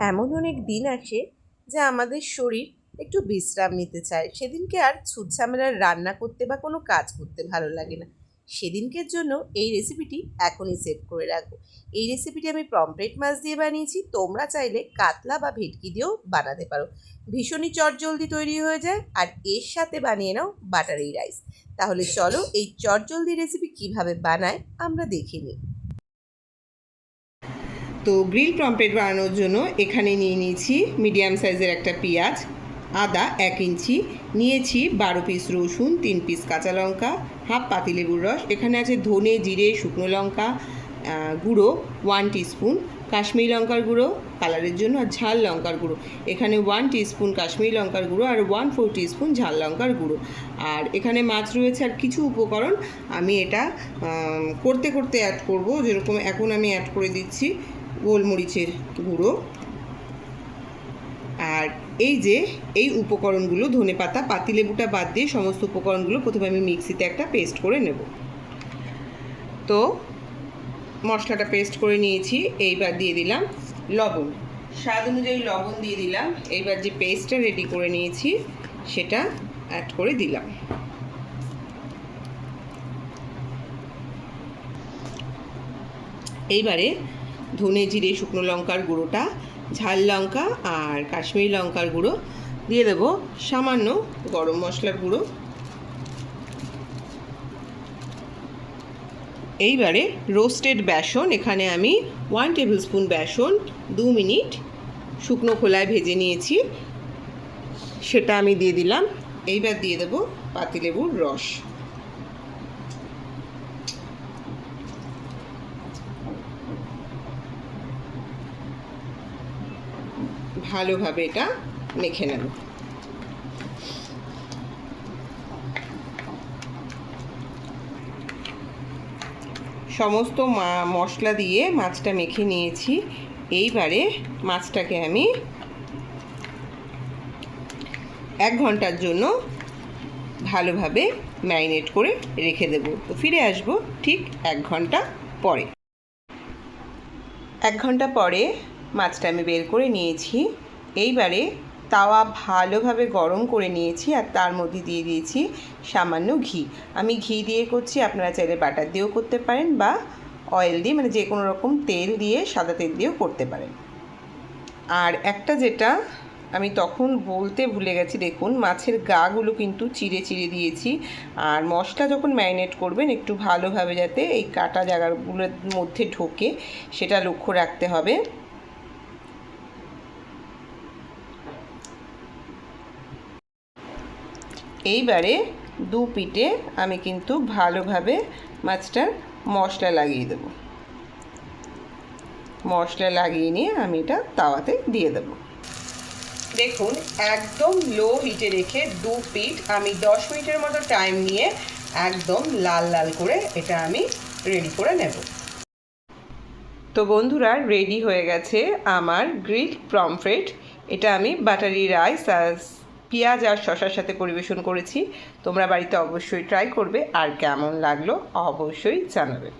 এমন অনেক দিন আসে যা আমাদের শরীর একটু বিশ্রাম নিতে চায়। সেদিনকে আর ছুটঝামেলার রান্না করতে বা কোনো কাজ করতে ভালো লাগে না। সেদিনকের জন্য এই রেসিপিটি এখনই সেভ করে রাখব। এই রেসিপিটি আমি পমপ্লেট মাছ দিয়ে বানিয়েছি। তোমরা চাইলে কাতলা বা ভেটকি দিয়েও বানাতে পারো। ভীষণই চটজলদি তৈরি হয়ে যায় আর এর সাথে বানিয়ে নাও বাটারি রাইস তাহলে চলো এই চটজলদি রেসিপি কীভাবে বানায় আমরা দেখে নিই। তো গ্রিল পমপ্লেট বানানোর জন্য এখানে নিয়ে নিয়েছি মিডিয়াম সাইজের একটা পেঁয়াজ, আদা এক ইঞ্চি, নিয়েছি বারো পিস রসুন, তিন পিস কাঁচা লঙ্কা, হাফ পাতিলেবুর রস, এখানে আছে ধনে, জিরে, শুকনো লঙ্কা গুঁড়ো ওয়ান টিস্পুন কাশ্মীরি লঙ্কার গুঁড়ো কালারের জন্য, আর ঝাল লঙ্কার গুঁড়ো। এখানে ওয়ান টিস্পুন কাশ্মীরি লঙ্কার গুঁড়ো আর ওয়ান ফোর টিস্পুন ঝাল লঙ্কার গুঁড়ো। আর এখানে মাছ রয়েছে আর কিছু উপকরণ, আমি এটা করতে করতে অ্যাড করব, যেরকম এখন আমি অ্যাড করে দিচ্ছি। গোলমরিচের গুঁড়ো। আর এই যে, এই উপকরণগুলো, ধনে ধনেপাতা পাতিলেবুটা বাদ দিয়ে সমস্ত উপকরণগুলো প্রথমে আমি মিক্সিতে একটা পেস্ট করে নেব। তো, মশলাটা পেস্ট করে নিয়েছি, এইবার দিয়ে দিলাম লবণ। স্বাদ অনুযায়ী লবণ দিয়ে দিলাম, এইবার যে পেস্টটা রেডি করে নিয়েছি, সেটা অ্যাড করে দিলাম। এইবারে ধনে জিরে শুকনো লঙ্কার গুঁড়োটা, ঝাল লঙ্কা আর কাশ্মীরি লঙ্কার গুঁড়ো দিয়ে দেবো সামান্য গরম মশলার গুঁড়ো। এইবারে রোস্টেড বেসন, এখানে আমি ওয়ান টেবিল স্পুন বেসন, দু মিনিট শুকনো খোলায় ভেজে নিয়েছি। সেটা আমি দিয়ে দিলাম। এইবার দিয়ে দেবো পাতিলেবুর রস। ভালোভাবে এটা মেখে নেব। সমস্ত মা, মশলা দিয়ে মাছটা মেখে নিয়েছি। এইবারে মাছটাকে আমি এক ঘণ্টার জন্য ভালোভাবে ম্যারিনেট করে রেখে দেব। তো ফিরে আসব ঠিক এক ঘণ্টা পরে। এক ঘণ্টা পরে মাছটা আমি বের করে নিয়েছি। এইবারে তাওয়া ভালোভাবে গরম করে নিয়েছি আর তার মধ্যে দিয়ে দিয়েছি সামান্য ঘি। আমি ঘি দিয়ে করছি, আপনারা চাইলে বাটার দিয়েও করতে পারেন বা অয়েল দিয়ে মানে যে কোনো রকম তেল দিয়ে, সাদা তেল দিয়েও করতে পারেন। আর একটা যেটা আমি তখন বলতে ভুলে গেছি, দেখুন, মাছের গাগুলো কিন্তু চিড়ে চিড়ে দিয়েছি। আর মশলা যখন ম্যারিনেট করবেন, একটু ভালোভাবে যাতে এই কাটা জায়গাগুলোর মধ্যে ঢোকে, সেটা লক্ষ্য রাখতে হবে। এইবারে দু পিঠে আমি কিন্তু ভালোভাবে মাছটার মশলা লাগিয়ে দেবো। মশলা লাগিয়ে নিয়ে আমি এটা তাওয়াতে দিয়ে দেবো। দেখুন, একদম লো হিটে রেখে দু পিঠ আমি দশ মিনিটের মতো টাইম নিয়ে একদম লাল লাল করে এটা আমি রেডি করে নেব। তো বন্ধুরা, রেডি হয়ে গেছে আমার গ্রিল প্রমফ্রেট এটা আমি বাটারি রাইস পেঁয়াজ আর শশার সাথে পরিবেশন করেছি। তোমরা বাড়িতে অবশ্যই ট্রাই করবে। আর কেমন লাগল অবশ্যই জানাবে।